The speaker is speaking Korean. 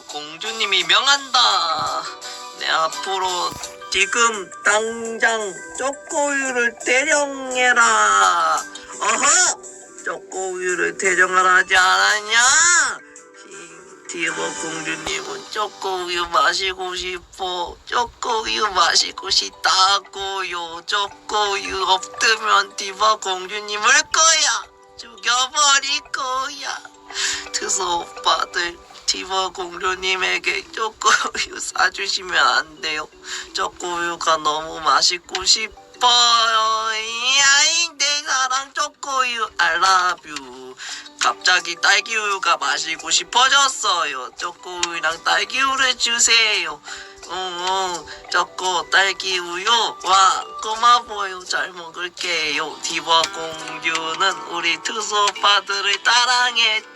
공주님이 명한다. 내 앞으로 지금 당장 초코우유를 대령해라. 어허! 초코우유를 대령하라 하지 않았냐? 디- 디버 공주님은 초코우유 마시고 싶어. 초코우유 마시고 싶다고요. 초코우유 없으면 디버 공주님 을 거야. 죽여버릴 거야. 트소 오빠들 디버 공주님에게 초코우유 사주시면 안 돼요. 초코우유가 너무 맛있고 싶어요. 야잉 내 사랑 초코우유 I love you. 갑자기 딸기우유가 마시고 싶어졌어요. 초코우유랑 딸기우유를 주세요. 응, 초코 딸기우유 와 고마워요 잘 먹을게요 디버 공주는 우리 투소 오빠들을 사랑했